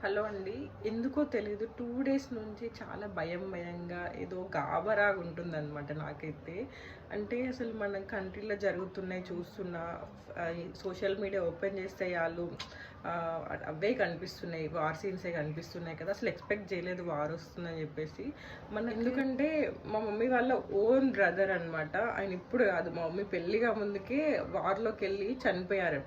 Hello అండి. ఎందుకో తెలియదు టూ డేస్ నుంచి చాలా భయం భయంగా ఏదో గాబరాగా ఉంటుందన్నమాట నాకైతే. అంటే అసలు మన కంట్రీలో జరుగుతున్నాయి చూస్తున్నా సోషల్ మీడియా ఓపెన్ చేస్తే వాళ్ళు అవే కనిపిస్తున్నాయి. వార్ సీన్సే కనిపిస్తున్నాయి కదా. అసలు ఎక్స్పెక్ట్ చేయలేదు వార్ వస్తుందని చెప్పేసి. మన ఎందుకంటే మా మమ్మీ వాళ్ళ ఓన్ బ్రదర్ అన్నమాట. ఆయన ఇప్పుడు కాదు మా మమ్మీ పెళ్ళిగా ముందుకే వార్లోకి వెళ్ళి చనిపోయారు.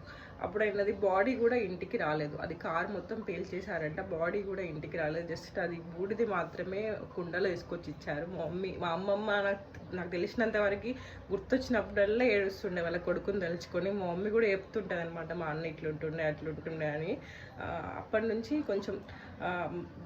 అప్పుడు అయినది బాడీ కూడా ఇంటికి రాలేదు. అది కార్ మొత్తం పేల్చేశారంట. బాడీ కూడా ఇంటికి రాలేదు. జస్ట్ అది బూడిది మాత్రమే కుండలో వేసుకొచ్చి ఇచ్చారు మా మమ్మీ మా అమ్మమ్మ నాకు నాకు తెలిసినంత వరకు గుర్తొచ్చినప్పుడల్లా ఏడుస్తుండే. వాళ్ళ కొడుకుని తలుచుకొని మా మమ్మీ కూడా చెప్తుంటుంది అనమాట మా అన్న ఇట్లుంటుండే అట్లుంటుండే అని. అప్పటి నుంచి కొంచెం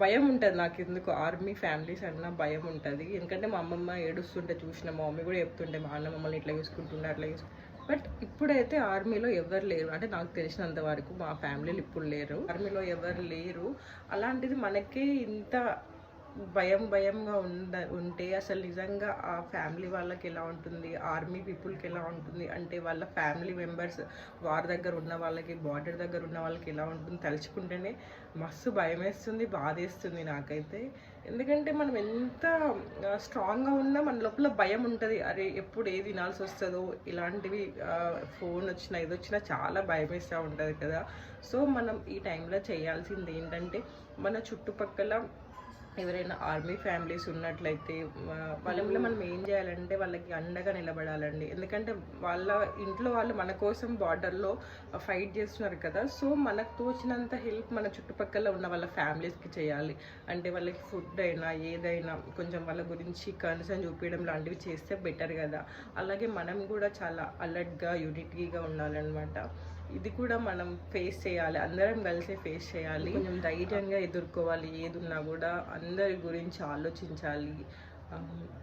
భయం ఉంటుంది నాకు ఎందుకు ఆర్మీ ఫ్యామిలీస్ అన్న భయం ఉంటుంది. ఎందుకంటే మా అమ్మమ్మ ఏడుస్తుంటే చూసిన మా మమ్మీ కూడా చెప్తుంటే మా అన్న మమ్మల్ని ఇట్లా చూసుకుంటుండే అట్లా చూసుకుంటుండే. బట్ ఇప్పుడైతే ఆర్మీలో ఎవరు లేరు. అంటే నాకు తెలిసినంత వరకు మా ఫ్యామిలీలు ఇప్పుడు లేరు. ఆర్మీలో ఎవరు లేరు. అలాంటిది మనకే ఇంత భయం భయంగా ఉండ ఉంటే అసలు నిజంగా ఆ ఫ్యామిలీ వాళ్ళకి ఎలా ఉంటుంది? ఆర్మీ పీపుల్కి ఎలా ఉంటుంది? అంటే వాళ్ళ ఫ్యామిలీ మెంబర్స్ వారి దగ్గర ఉన్న వాళ్ళకి బార్డర్ దగ్గర ఉన్న వాళ్ళకి ఎలా ఉంటుంది? తలుచుకుంటేనే మస్తు భయం వేస్తుంది బాధేస్తుంది నాకైతే. ఎందుకంటే మనం ఎంత స్ట్రాంగ్గా ఉన్నా మన లోపల భయం ఉంటుంది. అరే ఎప్పుడు ఏది వినాల్సి వస్తుందో ఇలాంటివి ఫోన్ వచ్చినా ఇది వచ్చినా చాలా భయం వేస్తూ ఉంటుంది కదా. సో మనం ఈ టైంలో చేయాల్సింది ఏంటంటే మన చుట్టుపక్కల ఎవరైనా ఆర్మీ ఫ్యామిలీస్ ఉన్నట్లయితే వాళ్ళ మనం ఏం చేయాలంటే వాళ్ళకి అండగా నిలబడాలండి. ఎందుకంటే వాళ్ళ ఇంట్లో వాళ్ళు మన కోసం బార్డర్లో ఫైట్ చేస్తున్నారు కదా సో మనకు తోచినంత హెల్ప్ మన చుట్టుపక్కల ఉన్న వాళ్ళ ఫ్యామిలీస్కి చేయాలి. అంటే వాళ్ళకి ఫుడ్ అయినా ఏదైనా కొంచెం వాళ్ళ గురించి కన్సర్న్ చూపించడం లాంటివి చేస్తే బెటర్ కదా. అలాగే మనం కూడా చాలా అలర్ట్గా యూనిటీగా ఉండాలన్నమాట. ఇది కూడా మనం ఫేస్ చేయాలి. అందరం కలిసి ఫేస్ చేయాలి. కొంచెం ధైర్యంగా ఎదుర్కోవాలి. ఏదున్నా కూడా అందరి గురించి ఆలోచించాలి.